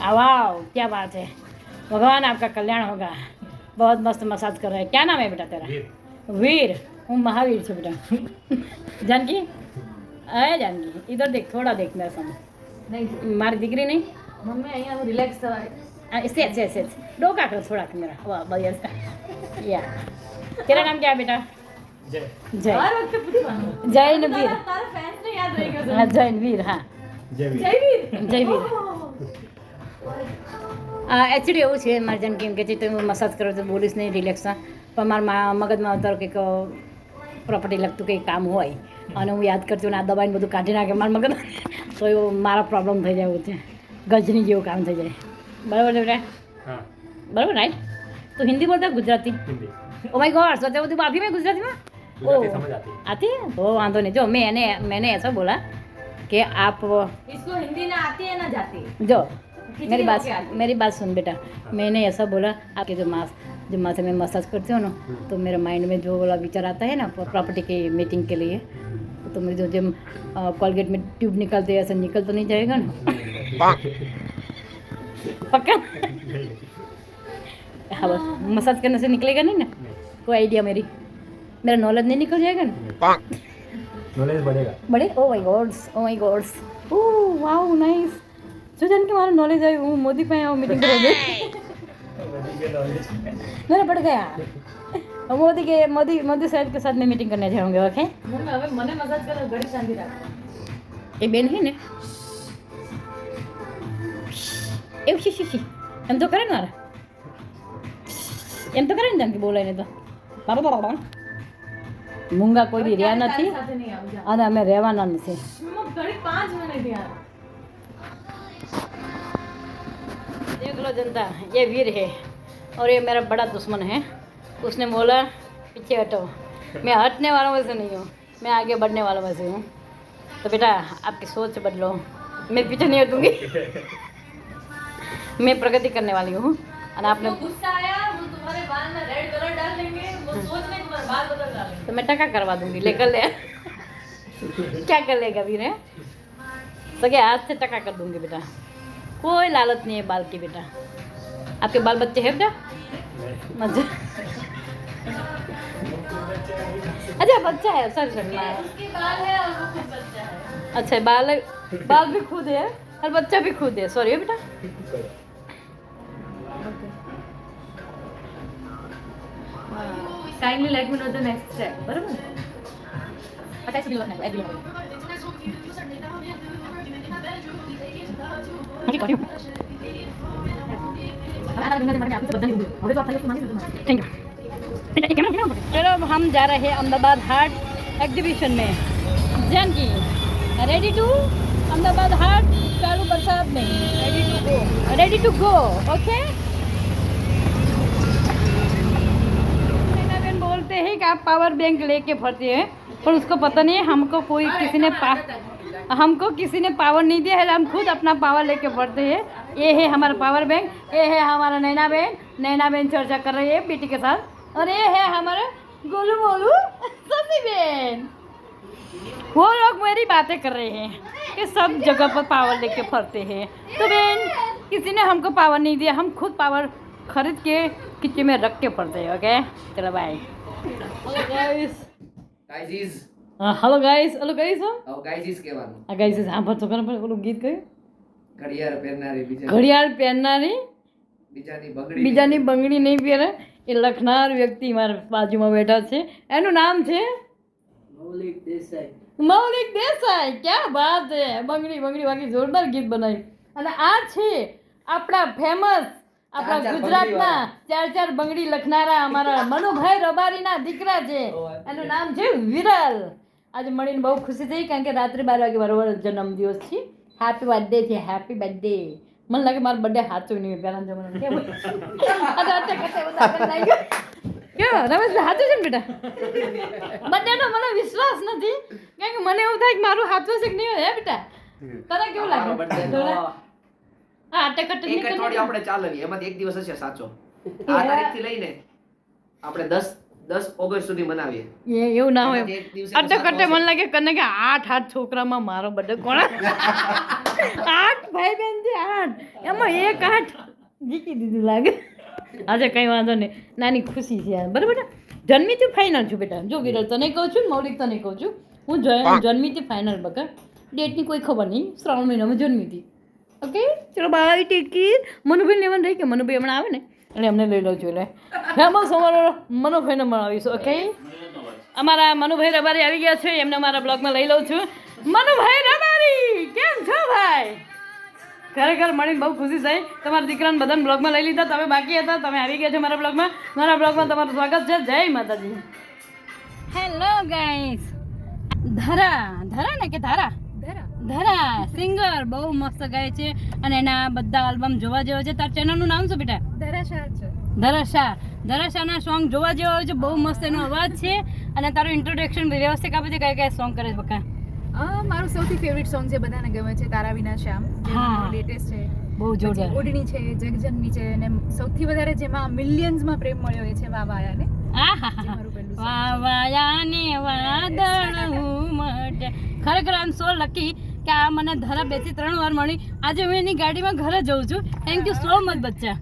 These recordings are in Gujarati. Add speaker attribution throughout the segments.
Speaker 1: आ, वाह क्या बात है भगवान आपका कल्याण होगा बहुत मस्त मसाज कर रहे हैं क्या नाम है बेटा तेरा
Speaker 2: વીર
Speaker 1: वीर हूँ महावीर છું બેટા जानकी અરે जानकी इधर देख थोड़ा देख मेरे सामने
Speaker 3: નહીં
Speaker 1: મારી દીકરી નહીં
Speaker 3: મમ્મી અહીંયા રિલેક્સ થવાય
Speaker 1: हाँ, इससे अच्छे अच्छे अच्छे डोका करो थोड़ा मेरा वाह बढ़िया सा या तेरा नाम क्या है बेटा
Speaker 2: જય
Speaker 1: जय
Speaker 3: હર વખતે પૂછવાનું
Speaker 1: जैन वीर એકચ્યુઅલી એવું છે મારે જેમ કેમ કે છે તમે મસાજ કરો તો બોલીશ નહીં રિલેક્સ પણ મારા મગજમાં અત્યારે કંઈક પ્રોપર્ટી લગતું કંઈ કામ હોય અને હું યાદ કરતી આ દબાઈને બધું કાઢી નાખે મારા મગજ તો એવું મારા પ્રોબ્લેમ થઈ જાય છે. ગજની જેવું કામ થઈ જાય. બરાબર છે બરાબર રાઈટ તો હિન્દી બોલતા Gujarati? Oh my god so બધું બાફી
Speaker 2: મેં
Speaker 1: ગુજરાતીમાં?
Speaker 2: ઓ આતી
Speaker 1: ઓ વાંધો નહીં. જો મેં એને મેં
Speaker 3: એસો બોલા કે આપ હિન્દી ના આતી ના
Speaker 1: જાતી
Speaker 3: જો
Speaker 1: मेरी बात मेरी बात सुन बेटा। मैंने ऐसा बोला आपके जो मास जो माथे में मसाज करते हो ना तो मेरे माइंड में जो बोला विचार आता है ना प्रॉपर्टी के मीटिंग के लिए तो मेरे जो जब कॉलगेट में ट्यूब निकलते ऐसा निकल तो नहीं जाएगा ना? पक्का? हाँ बस मसाज करने से निकलेगा नहीं ना? कोई आइडिया मेरी? मेरा नॉलेज नहीं निकल जाएगा ना?
Speaker 2: नॉलेज बढ़ेगा।
Speaker 1: बढ़े? ओ my gods oh my gods oh wow nice જો જાન કે મારું નોલેજ આવ્યું હું મોદી પાસે આવું મીટિંગ કરવા गई मेरा बढ़ गया मोदी के मोदी मोदी साहब के साथ में मीटिंग करने जाऊंगे ओके
Speaker 3: મમ્મી હવે મને મસાજ કરો ઘડી શાંતિ રાખો
Speaker 1: એ બેન હે ને એવું શી શી શી એમ તો કરે ને મારા એમ તો કરે ને જાન કે બોલાય ને તો બાબા બાબા બાબા મૂંગા કોઈ બી રહ્યા નથી
Speaker 3: તારી સાથે નહીં આવું જા
Speaker 1: અને અમે રહેવાના નથી बोलो जनता ये वीर है और ये मेरा बड़ा दुश्मन है। उसने बोला पीछे हटो। मैं हटने वालों में से नहीं हूँ मैं आगे बढ़ने वालों में से हूँ। तो बेटा आपकी सोच बदलो। मैं पीछे नहीं हटूँगी। मैं प्रगति करने वाली हूँ और आपने
Speaker 3: तो,
Speaker 1: तो मैं टका करवा दूँगी लेकर ले। क्या कर लेगा वीर है? सके तो आज से टका कर दूँगी बेटा? कोई लालच नहीं है बाल के बेटा। आपके बाल बच्चे है बेटा? मज़ा। अच्छा बच्चा है सर अच्छा बाल बाल भी खुद है और बच्चा भी खुद है। सॉरी बेटा?
Speaker 3: हाँ। kindly let me know the
Speaker 1: next step. चलो, हम जा रहे हैं अहमदाबाद हार्ट एग्जीबिशन में। जानकी रेडी टू अहमदाबाद हार्ट, चालू बरसात में। Ready to go ready to go okay बोलते हैं कि आप पावर बैंक लेके फरते हैं। पर उसको पता नहीं है हमको कोई किसी ने पा हमको किसी ने पावर नहीं दिया है हम खुद अपना पावर लेके पढ़ते हैं ये है हमारा पावर बैंक ये है हमारा नैना बहन नैना बहन चर्चा कर रही है बेटी के साथ और ये है हमारा गोलू मोलू सभी बहन वो लोग मेरी बातें कर रहे हैं कि सब जगह पर पावर लेके फरते हैं तो बहन किसी ने हमको पावर नहीं दिया हम खुद पावर खरीद के किचन में रख के पड़ते हैं ओके चलो bye guys hello guys hello
Speaker 4: guys હો? ગાઈઝ
Speaker 1: આ ગાઈઝ સાંભળ તો ખરા પણ ઓલું ગીત કયું?
Speaker 4: ઘડિયાળ પહેરનારી બીજા
Speaker 1: ઘડિયાળ પહેરનારી?
Speaker 4: બીજાની બંગડી
Speaker 1: બીજાની બંગડી નહીં પહેરે? એ લખનાર વ્યક્તિ મારા બાજુમાં બેઠા છે. એનું નામ છે?
Speaker 4: મૌલિક દેસાઈ.
Speaker 1: મૌલિક દેસાઈ. ક્યાં વાત છે બંગડી બંગડી બાકી જોરદાર ગીત બનાવી. અને આ છે આપણા ફેમસ આપણા ગુજરાતના ચાર ચાર બંગડી લખનારા અમારા મનુભાઈ રબારીના દીકરા છે. એનું નામ છે વિરલ. આજે મળીને બહુ ખુશી થઈ કારણ કે રાત્રે બાર વાગે બરોબર જન્મદિવસ છે. હેપી બર્થડે છે હેપી બર્થડે મને લાગે મારો બર્થડે સાચો નહીં પહેલાં જમાના કેવું રમેશ સાચું છે ને બેટા? બર્થડેનો મને વિશ્વાસ નથી. કારણ કે મને એવું થાય કે મારું સાચું છે કે નહીં હે બેટા? તને કેવું લાગે? હા. અટક અટક
Speaker 4: એક અઠવાડિયું આપણે ચાલવી એમાંથી એક દિવસ હશે સાચો. આ તારીખથી લઈને આપણે દસ દસ ઓગસ્ટ સુધી મનાવીએ.
Speaker 1: એ એવું ના હોય.
Speaker 4: કટે
Speaker 1: અટક અટક મને લાગે કને કે આઠ આઠ છોકરામાં મારો બર્થડે કોણ? આઠ ભાઈ બેન છે આઠ. એમાં એક આઠ જીતી દીધું લાગે. આજે કંઈ વાંધો નહીં. નાની ખુશી છે બરાબર ને જન્મીથી ફાઇનલ છું બેટા. જો વિરલ તને કહું છું મૌલિક તને કહું છું હું જ- જન્મીથી ફાઇનલ બકા. ડેટની કોઈ ખબર નહીં. શ્રાવણ મહિનામાં જન્મી હતી ઓકે ચલો બાય ટિકિટ મનુભાઈ લેવાનું રહી કે મનુભાઈ હમણાં આવે ને? એટલે અમને લઈ લો. છું એટલે ફેમસ અમારો મનુભાઈને મળાવીશું ઓકે અમારા મનુભાઈ રબારી આવી ગયા છે એમને અમારા બ્લોગમાં લઈ લઉં છું. મનુભાઈ રબારી કેમ છો ભાઈ? ખરેખર મળીને બહુ ખુશી થઈ. તમારા દીકરાને બધાને બ્લોગમાં લઈ લીધા તમે બાકી હતા તમે આવી ગયા છો મારા બ્લોગમાં. મારા બ્લોગમાં તમારું સ્વાગત છે. જય માતાજી. હેલો ગાઈસ ધરા ધરા ને કે ધારા? ધરા સિંગર બહુ મસ્ત ગાય છે અને એના બધા આલ્બમ જોવા જેવા છે. તાર ચેનલનું નામ શું બેટા? ધરાશા ધરાશાના સોંગ જોવા જેવા હોય છે બહુ મસ્ત એનો અવાજ છે. અને તારું ઇન્ટ્રોડક્શન વ્યવસ્થિત આપે છે કયા કયા સોંગ કરે છે બકા?
Speaker 5: મારું સૌથી ફેવરિટ સોંગ છે બધાને ગમે છે તારા વિના શ્યામ
Speaker 1: હા.
Speaker 5: લેટેસ્ટ છે.
Speaker 1: બહુ જોરદાર.
Speaker 5: ઓઢણી છે જગજનની છે અને સૌથી વધારે જેમાં મિલિયન્સમાં પ્રેમ મળ્યો એ છે વાવાયાને છે.
Speaker 1: વાવાયાને વાદળ ઉમટે. ખરેખર આમ સો લકી કે આ મને ધરા બેથી ત્રણ વાર મળી. આજે હું એની ગાડીમાં ઘરે જઉં છું. થેન્ક યુ સો મચ બચ્ચા.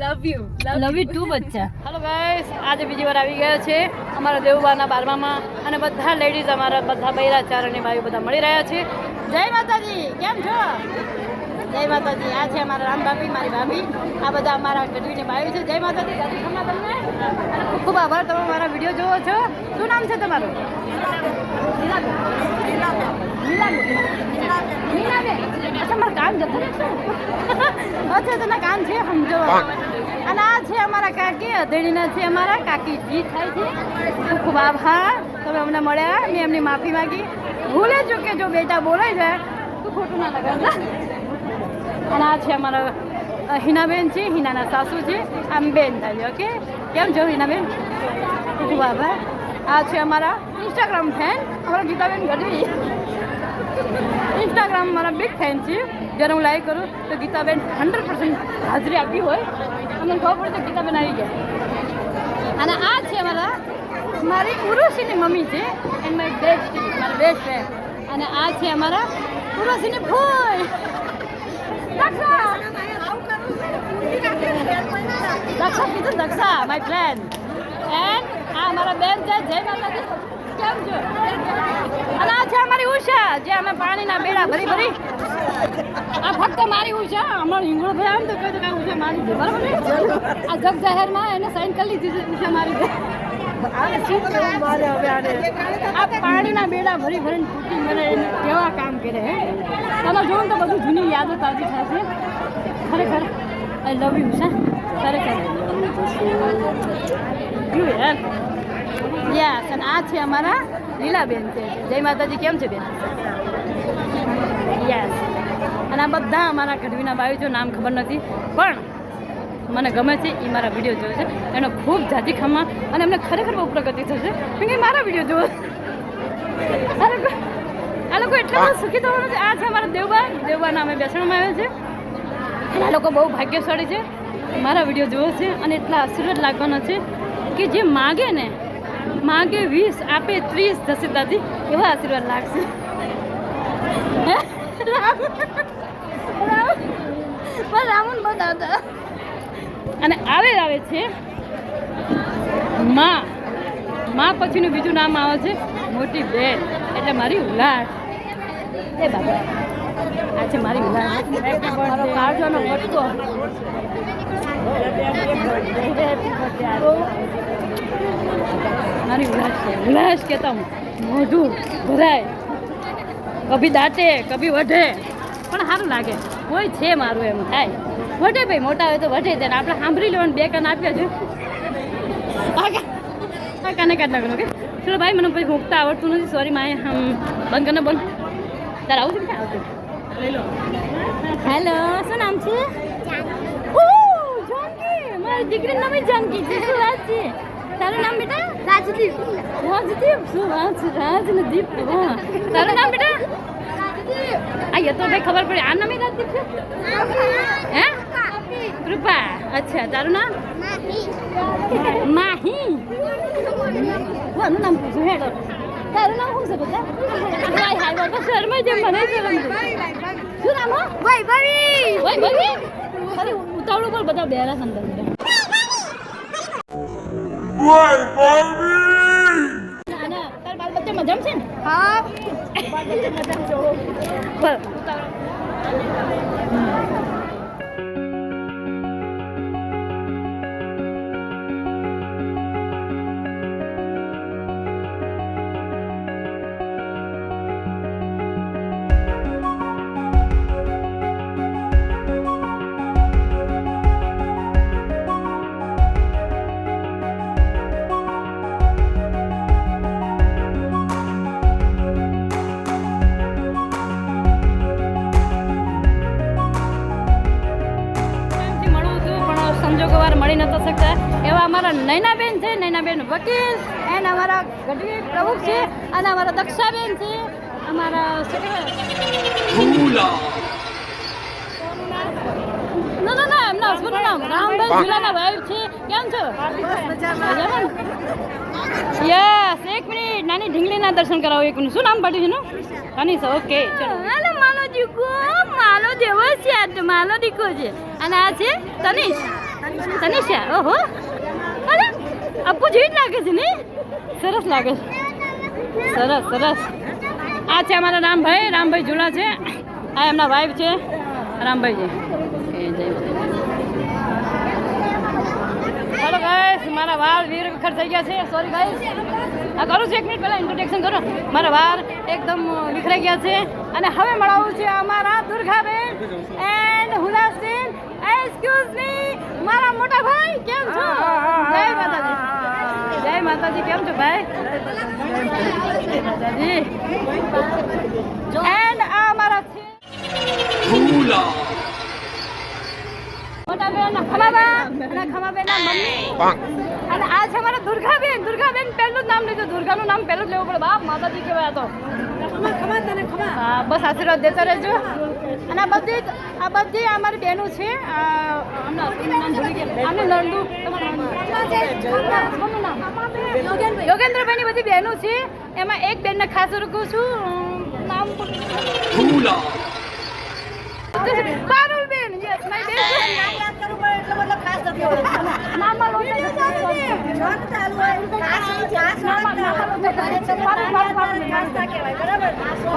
Speaker 5: Love you
Speaker 1: love you too બચ્ચા. હેલો ગાઈસ આજે બીજી વાર આવી ગયા છે અમારા દેવબાના બારમામાં અને બધા લેડીઝ અમારા બધા બૈરાચાર અને ભાઈઓ બધા મળી રહ્યા છે. જય માતાજી. કેમ છો? જય માતાજી. આ છે અમારા રામ ભાભી મારી ભાભી. આ બધા અમારા ગઢવીની ભાઈ છે. જય માતાજી. તમને અને ખૂબ ખૂબ આભાર. તમે મારા વીડિયો જોવો છો. શું નામ છે તમારું? નીલાબેન અચ્છા મારા કાન જતા અચ્છા તના કામ છે સમજો અને આ છે અમારા કાકી અધેડીના છે અમારા કાકી જી થાય છે ખૂબ ખૂબ આભાર તમે અમને મળ્યા મેં એમની માફી માંગી ભૂલે જો કે જો બેટા બોલાઈ જાય તો ખોટું ના લગાડતા અને આ છે અમારા હિનાબેન છે હિનાના સાસુ છે આમ બેન થાય ઓકે કેમ જો હિનાબેન ખૂબ આભાર. આ છે અમારા ઇન્સ્ટાગ્રામ ફેન અમારા ગીતાબેન ગઢવી. ઇન્સ્ટાગ્રામ મારા બિગ ફેન છે. જ્યારે હું લાઈક કરું તો ગીતાબેન હંડ્રેડ પર્સન્ટ હાજરી આપી હોય. અને ખબર પડે તો ગીતાબેન આવી ગયા. અને આ છે અમારા, મારી ઉર્વશીની મમ્મી છે. એન્ડ માય બેસ્ટ મારા બેસ્ટ ફ્રેન્ડ અને આ છે અમારા ઉર્વશીની દક્ષા! દક્ષા, કીધું દક્ષા માય ફ્રેન્ડ એન્ડ આ મારા બેન છે. જય માતાજી. કેમ છો? અને આ છે અમારી ઉષા જે અમે પાણીના બેડા ભરી ભરી. આ ફક્ત મારી ઉષા અમારો હિંગળો ભાઈ આવે ને તો કહે તો કાંઈ ઉષા મારી બરાબર ને? આ જગ જાહેરમાં એને સાઈન કરી લીધી છે ઉષા મારી આ પાણીના બેડા ભરી ભરીને તૂટી મને કેવા કામ કરે હે? તમે જોવો તો બધું જૂની યાદો તાજી થાય છે. ખરેખર આઈ લવ યુ ઉષા. ખરેખર. યુ યાર યસ અને આ છે અમારા લીલાબેન છે. જય માતાજી, કેમ છે બેન? યસ અને આ બધા અમારા ગઢવીના બાયુ જો નામ ખબર નથી, પણ મને ગમે છે એ મારા વીડિયો જોવે છે. એનો ખૂબ જાજી ખમા અને એમને ખરેખર બહુ પ્રગતિ થશે. કેમ કે મારા વીડિયો જોવે આ લોકો આ લોકો એટલા બધા સુખી થવાનું છે. આ છે અમારા દેવબા દેવબાના અમે બેસણમાં આવ્યા છે. અને આ લોકો બહુ ભાગ્યશાળી છે. મારા વીડિયો જોવે છે અને એટલા આશીર્વાદ લાગવાના છે કે જે માગે ને માગે વીસ આપે ત્રીસ જશે દાદી એવા આશીર્વાદ લાગશે રામુન બતાવતા અને આવે આવે છે માં માં પછીનું બીજું નામ આવે છે મોટી બેન. એટલે મારી ઉલાટ. એ બાબા. આ છે મારી ઉલાસ મારો કાળજાનો વટકો મારી ઉલાસ છે. ઉલાસ કહેતા હું મોઢું ભરાય. કભી દાટે કભી વઢે પણ સારું લાગે. કોઈ છે મારું એમ. થાય વઢે ભાઈ મોટા હોય તો વઢે તેને. આપણે સાંભળી લેવાનું બે કાન આપ્યા છે આ કાને કાઢ નાખવાનું કે ચલો ભાઈ મને પછી ભૂખતા આવડતું નથી. સોરી માય હમ બંધ કરીને બોલ. તારે આવું છે આવતું હેલો શું નામ છે? ઓહ, જાનકી. મારી દીકરીનું નામ જાનકી છે. શું વાત છે? તારું નામ બેટા રાજદીપ રાજદીપ શું વાત છે રાજનદીપ હા તારું નામ બેટા આ એ તો ભાઈ ખબર પડી આ નામ એ રાજદીપ છે હે કૃપા અચ્છા તારું નામ માહી હું આનું નામ પૂછું હેડો તારું નામ શું છે બેટા હાય હાય બાપા શર્મા જેમ મને શરમ શું નામ હો વૈભવી વૈભવી ખાલી ઉતાવળું પર બધા બેરા છે ભાભી! તાર બાલ બચ્ચા મજામાં છે ને? હા. ટાઈમથી સંજોગોવાર મળી નતો શકતા. એવા અમારા નૈનાબેન છે નૈનાબેન વકીલ એન્ડ અમારા ગઢવી પ્રમુખ છે અને અમારા દક્ષાબેન છે અમારા ના ના ના એમના હસબન્ડનું નામ રામભાઈ ઝુલાના વાઈફ છે. કેમ છો? યસ એક મિનિટ નાની ઢીંગલીના દર્શન કરાવો એક શું નામ પાડ્યું છે એનું? તનીષા ઓકે ચલો. માલો દીકો માલો દેવો છે આ તો માલો દીકો છે. અને આ છે તનીશ તનિષા ઓહો. અરે અપુ જેવી જ લાગે છે ને? સરસ લાગે છે. સરસ સરસ. આ છે અમારા રામભાઈ રામભાઈ જૂના છે. આ એમના વાઈફ છે રામભાઈજી હેલો ગાઈસ મારા વાળ વીર વિખર થઈ ગયા છે. સોરી ગાઈસ આ કરું છું એક મિનિટ પહેલાં ઇન્ટ્રોડક્શન કરો. મારા વાળ એકદમ વિખરાઈ ગયા છે. અને હવે મળાવું છે અમારા દુર્ગાબેન હુલાસબેન એક્સક્યુઝ મી મારા મોટા ભાઈ કેમ છો જય માતાજી જય માતાજી કેમ છો ભાઈ જય માતાજી એન્ડ આ મારા છે મોટા બેન ખમાબા અને ખમાબેન ના મમ્મી અને આ છે મારા દુર્ગાબેન દુર્ગાબેન પહેલું જ નામ લીધું દુર્ગાનું નામ પહેલું જ લેવું પડે બાપ માતાજી કહેવાય આ તો હા બસ આશીર્વાદ દેતા રહેજો અને આ બધી આ બધી અમારી બહેનો છે. નંદુ યોગેન્દ્રભાઈની બધી બહેનો છે. એમાં એક બેનને ખાસ રૂકું છું. નામ પારુલબેન યસ માય.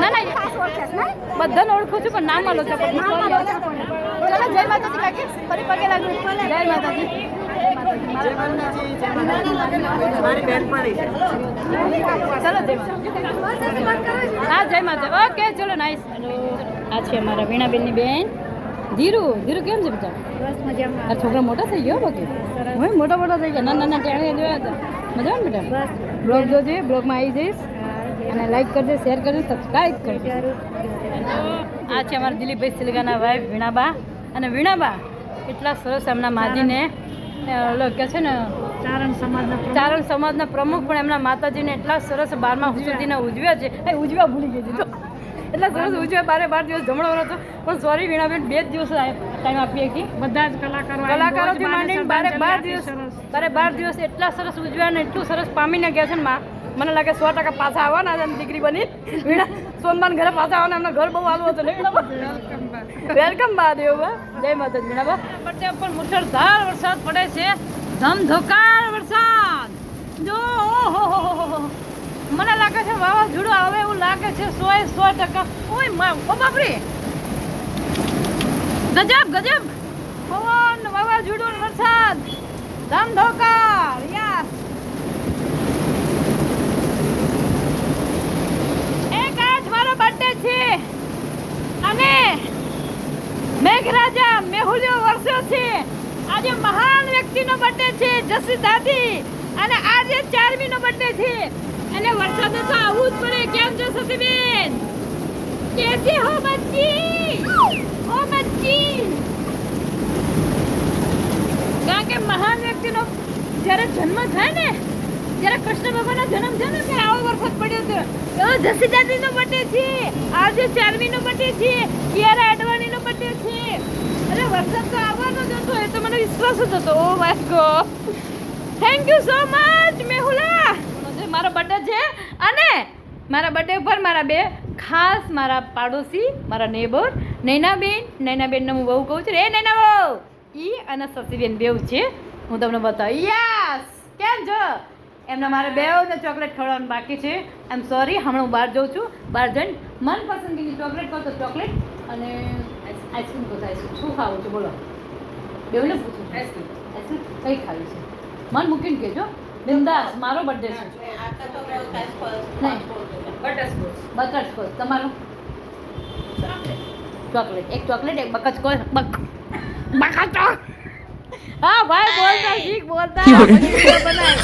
Speaker 1: ના ના? બધાને ઓળખું છું પણ નામ આલો પડે ચલો જય માતાજી. કાકી ફરી પગે લાગુ. જય માતાજી. ચલો હા જય માતા ઓકે ચલો નાઈસ આ છે અમારા વીણાબેનની બેન. ધીરુ ધીરુ કેમ છે બેટા આ છોકરા મોટા થઈ ગયો બાકી? મોટા મોટા થઈ ગયા. નાના નાના જોયા હતા? મજા ને બેટા બ્લોગ જોજે બ્લોગમાં આવી જઈશ. અને લાઈક કરજો શેર કરજો સબસ્ક્રાઈબ કરજો. આ છે અમારા દિલીપભાઈ સિલગાના વાઈફ વીણાબા. અને વીણાબા એટલા સરસ એમના માજીને ઓલો કે છે ને ચારણ સમાજના ચારણ સમાજના પ્રમુખ પણ એમના માતાજીને એટલા સરસ બારમા સુધીના ઉજવ્યા છે. એ ઉજવા ભૂલી ગઈ તો એટલા સરસ ઉજવ્યા બારે બાર દિવસ જમણો હતો. પણ સોરી વીણાબેન બે જ દિવસ ટાઈમ આપીએ કે.
Speaker 6: બધા જ કલાકારો
Speaker 1: કલાકારોથી માંડીને બારે બાર દિવસ બારે બાર દિવસ એટલા સરસ ઉજવ્યા અને એટલું સરસ પામીને ગયા છે ને માં. મને લાગે સો ટકા પાછા આવવાના છે દીકરી બની. વીણા સોનબાન ઘરે પાછા આવવાના એમના ઘર બહુ આલું હતું ને વેલકમ મહાદેવ બા જય માતાજી વીણાબા પડતે ઉપર મુસળધાર વરસાદ પડે છે. ધમધોકાર વરસાદ. જો ઓહો. મને લાગે છે વાવાઝોડું આવે એવું લાગે છે સો એ સો ટકા. ઓય મા ઓ બાપરે. ગજબ ગજબ. પવન વાવાઝોડું વરસાદ. ધમધોકાર યસ એક આજ મારો બર્થડે છે અને મેઘરાજા મેહુલ્યો વર્ષો છે. આજે મહાન વ્યક્તિનો બર્થડે છે જસી દાદી અને આજે ચારમીનો બર્થડે છે. અને વરસાદ તો આવવું જ પડે. કેમ છો સતીબેન? કેસી હો બચ્ચી? હો બચ્ચી? કારણ કે મહાન વ્યક્તિનો જ્યારે જન્મ થાય ને, જ્યારે કૃષ્ણ ભગવાનનો જન્મ થયો ને, ત્યારે આવો વરસાદ પડ્યો હતો. જસી દાદીનો બર્થડે છે. આજે ચારમીનો બર્થડે છે. કિયારા અડવાણીનો બર્થડે અરે, વરસાદ તો આવવાનો જ એ તો મને વિશ્વાસ જ હતો. ઓ my god thank you so much મેહુલા. મારો બર્થડે છે, અને મારા બર્થડે ઉપર મારા બે ખાસ મારા પાડોશી, મારા નેબર નૈનાબેન. નૈનાબેનને બહુ કહું છું. રે નૈના બહુ. ઈ અને શશીબેન બેવ છે. હું તમને બતાવું. યસ કેમ છો? એમને મારે બેવને ચોકલેટ ખવડાવવાનું બાકી છે. આઈ એમ સોરી હમણાં હું બહાર જઉં છું. બહાર જઈને મનપસંદગીની ચોકલેટ કહો તો ચોકલેટ અને આઈસ્ક્રીમ તો આઈસ્ક્રીમ શું ખાવું છે બોલો. બેવને પૂછું. આઈસ્ક્રીમ. આઈસ્ક્રીમ કઈ ખાવી છે? મન મૂકીને કહેજો. બિંદાસ મારો બર્થડે છે. બટરસ્કોચ. તમારો? ચોકલેટ. એક ચોકલેટ એક બકચકોચ બક બકચો હા ભાઈ બોલતા શીખ બોલતા. બનાય